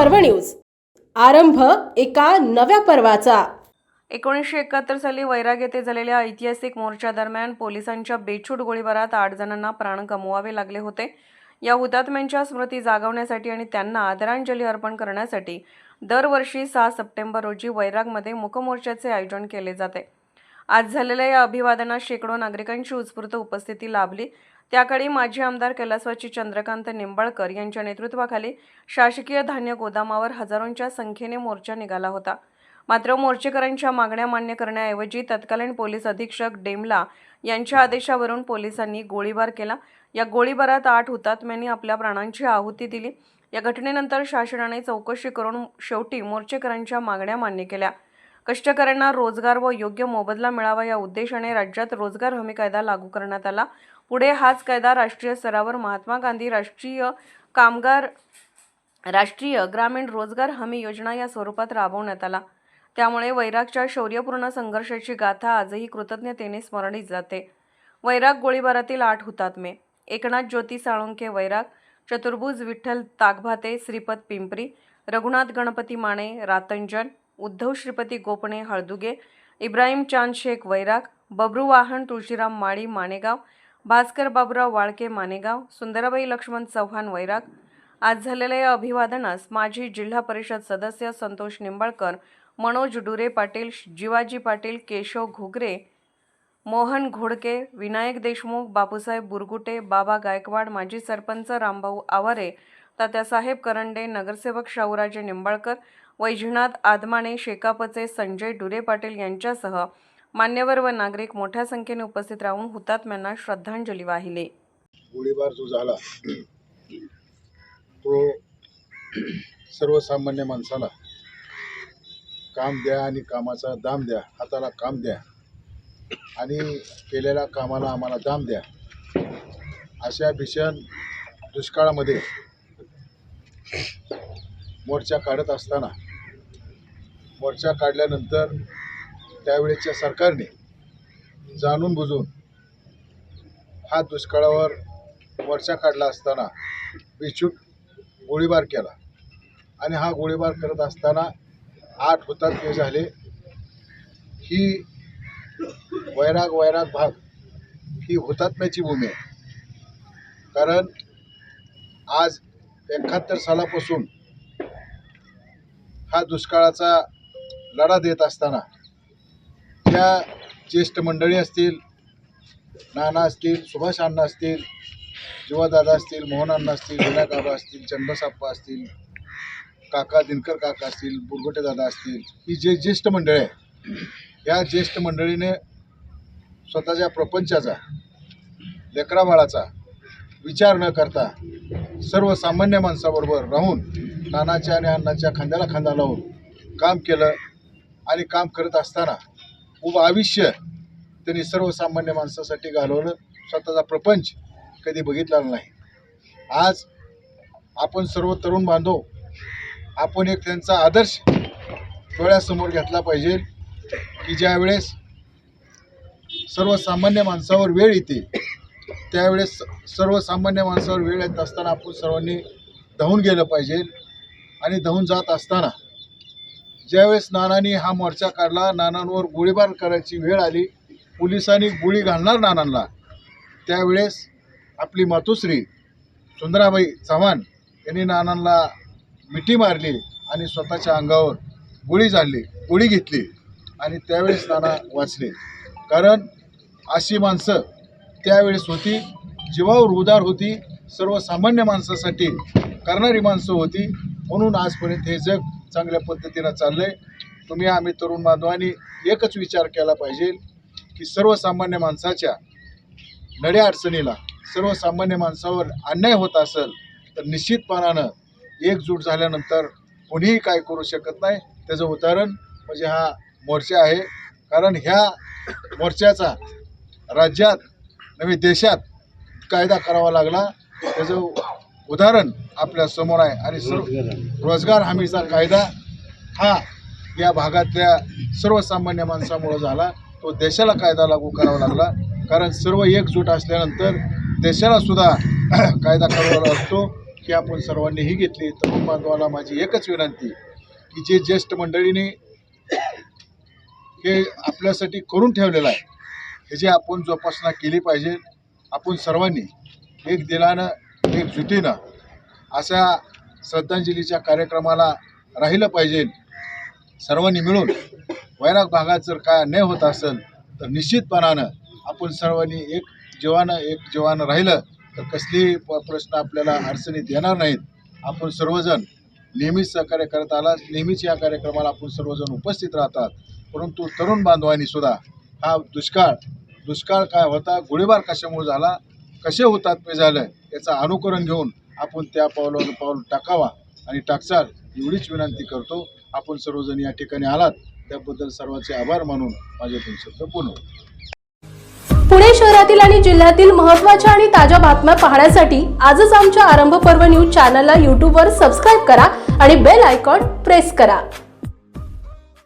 पर्व न्यूज. आरंभ एका नव्या पर्वाचा. एकोणीसशे एकाहत्तर साली वैराग येथे झालेल्या ऐतिहासिक मोर्चा दरम्यान पोलिसांच्या बेछूट गोळीबारात आठ जणांना प्राण गमवावे लागले होते. या हुतात्म्यांच्या स्मृती जागवण्यासाठी आणि त्यांना आदरांजली अर्पण करण्यासाठी दरवर्षी सहा सप्टेंबर रोजी वैरागमध्ये मुकमोर्चाचे आयोजन केले जाते. आज झालेल्या या अभिवादनात शेकडो नागरिकांची उत्स्फूर्त उपस्थिती लाभली. त्याकाळी माजी आमदार कैलासवाची चंद्रकांत निंबाळकर यांच्या नेतृत्वाखाली शासकीय धान्य गोदामावर हजारोंच्या संख्येने मोर्चा निघाला होता. मात्र मोर्चेकरांच्या मागण्या मान्य करण्याऐवजी तत्कालीन पोलीस अधीक्षक डेमला यांच्या आदेशावरून पोलिसांनी गोळीबार केला. या गोळीबारात आठ हुतात्म्यांनी आपल्या प्राणांची आहुती दिली. या घटनेनंतर शासनाने चौकशी करून शेवटी मोर्चेकरांच्या मागण्या मान्य केल्या. कष्टकऱ्यांना रोजगार व योग्य मोबदला मिळावा या उद्देशाने राज्यात रोजगार हमी कायदा लागू करण्यात आला. पुढे हाच कायदा राष्ट्रीय स्तरावर महात्मा गांधी राष्ट्रीय कामगार राष्ट्रीय ग्रामीण रोजगार हमी योजना या स्वरूपात राबवण्यात आला. त्यामुळे वैरागच्या शौर्यपूर्ण संघर्षाची गाथा आजही कृतज्ञतेने स्मरणी जाते. वैराग गोळीबारातील आठ हुतात्मे एकनाथ ज्योती साळुंके वैराग चतुर्भुज विठ्ठल तागभाते श्रीपद पिंपरी रघुनाथ गणपती माने रातंजन उद्धव श्रीपती गोपणे हळदुगे इब्राहिम चांद शेख वैराग बबरू वाहन तुळशीराम माळी मानेगाव भास्कर बाबुराव वाळके मानेगाव सुंदराबाई लक्ष्मण चव्हाण वैराग. आज झालेल्या या अभिवादनास माजी जिल्हा परिषद सदस्य संतोष निंबाळकर मनोज डुरे पाटील जिवाजी पाटील केशव घुगरे मोहन घोडके विनायक देशमुख बापूसाहेब बुरगुटे बाबा गायकवाड माजी सरपंच रामभाऊ आवारे तात्यासाहेब करंडे नगरसेवक शाहूराजे निंबाळकर वैजनाथ आदमाणे शेकापचे संजय डुरे पाटील यांच्यासह मान्यवर व नागरिक मोठ्या संख्येने उपस्थित राहून हुतात्म्यांना श्रद्धांजली वाहिली. गोळीबार जो झाला तो सर्वसामान्य माणसाला काम द्या आणि कामाचा दाम द्या हाताला काम द्या आणि केलेल्या कामाला आम्हाला दाम द्या. अशा भीषण दुष्काळामध्ये मोर्चा काढत असताना मोर्चा काढल्यानंतर त्यावेळेच्या सरकारने जाणून बुजून हा दुष्काळावर मोर्चा काढला असताना बेछूट गोळीबार केला. आणि हा गोळीबार करत असताना आठ हुतात्मे झाले. ही वैराग वैराग भाग ही हुतात्म्याची भूमी आहे. कारण आज एकाहत्तर सालापासून हा दुष्काळाचा लढा देत असताना त्या ज्येष्ठ मंडळी असतील नाना असतील सुभाष अण्णा असतील जीवादादा असतील मोहन अण्णा असतील विनाकाबा असतील चंद्रसाप्पा असतील काका दिनकर काका असतील बुरगोटे दादा असतील ही जे ज्येष्ठ मंडळी आहे या ज्येष्ठ मंडळीने स्वतःच्या प्रपंचाचा लेकराबाळाचा विचार न करता सर्वसामान्य माणसाबरोबर राहून नानाच्या आणि अण्णाच्या खांद्याला खांदा लावून काम केलं. आणि काम करत असताना उभं आयुष्य त्यांनी सर्वसामान्य माणसासाठी घालवलं. स्वतःचा प्रपंच कधी बघितला नाही. आज आपण सर्व तरुण बांधव आपण एक त्यांचा आदर्श डोळ्यासमोर घेतला पाहिजे की ज्या वेळेस सर्वसामान्य माणसावर वेळ येते त्यावेळेस सर्वसामान्य माणसावर वेळ येत असताना आपण सर्वांनी धावून गेलं पाहिजे. आणि धावून जात असताना ज्यावेळेस नानांनी हा मोर्चा काढला नानांवर गोळीबार करायची वेळ आली पोलिसांनी गोळी घालणार नानांना. त्यावेळेस आपली मातोश्री सुंदराबाई चव्हाण यांनी नानांना मिठी मारली आणि स्वतःच्या अंगावर गोळी झाडली गोळी घेतली आणि त्यावेळेस नाना वाचले. कारण अशी माणसं त्यावेळेस होती जीवावर उदार होती सर्वसामान्य माणसासाठी करणारी माणसं होती म्हणून आजपर्यंत हे जग चांगल्या पद्धतीनं चाललं आहे तुम्ही आम्ही तरुण बांधवांनी एकच विचार केला पाहिजे की सर्वसामान्य माणसाच्या नड्या अडचणीला सर्वसामान्य माणसावर अन्याय होत असेल तर निश्चितपणानं एकजूट झाल्यानंतर कोणीही काय करू शकत नाही. त्याचं उदाहरण म्हणजे हा मोर्चा आहे. कारण ह्या मोर्चाचा राज्यात नवी देशात कायदा करावा लागला. त्याचं उदाहरण आपल्यासमोर आहे आणि सर्व रोजगार हमीचा कायदा हा या भागातल्या सर्वसामान्य माणसामुळं झाला. तो देशाला कायदा लागू करावा लागला. कारण सर्व एकजूट असल्यानंतर देशाला सुद्धा कायदा करावा लागतो ही आपण सर्वांनीही घेतली. तरुण बांधवाला माझी एकच विनंती की जे ज्येष्ठ मंडळीने हे आपल्यासाठी करून ठेवलेलं आहे ह्याची आपण जोपासना केली पाहिजे आपण सर्वांनी एक दिलानं एक अशा श्रद्धांजलीच्या कार्यक्रमाला राहिलं पाहिजे. सर्वांनी मिळून वैराग भागात जर काय अन्याय होत असेल तर निश्चितपणानं आपण सर्वांनी एक जीवानं एक जीवानं राहिलं तर कसलीही प प्रश्न आपल्याला अडचणीत येणार नाहीत. आपण सर्वजण नेहमीच सहकार्य करत आला नेहमीच या कार्यक्रमाला आपण सर्वजण उपस्थित राहतात. परंतु तरुण बांधवांनी सुद्धा हा दुष्काळ दुष्काळ काय होता गोळीबार कशामुळे झाला कसे होतात ते झालं याचं अनुकरण घेऊन आपण त्या पावलावर पाऊल टाकावा आणि टाकचाल एवढीच विनंती करतो. आपण सर्वजण या ठिकाणी आलात. त्याबद्दल सर्वांचे आभार मानून माझे दोन शब्द पुणे शहरातील आणि जिल्ह्यातील महत्त्वाच्या आणि ताज्या बातम्या पाहण्यासाठी आजच आमच्या आरंभ पर्व न्यूज चॅनलला यूट्यूबवर सबस्क्राईब करा आणि बेल आयकॉन प्रेस करा.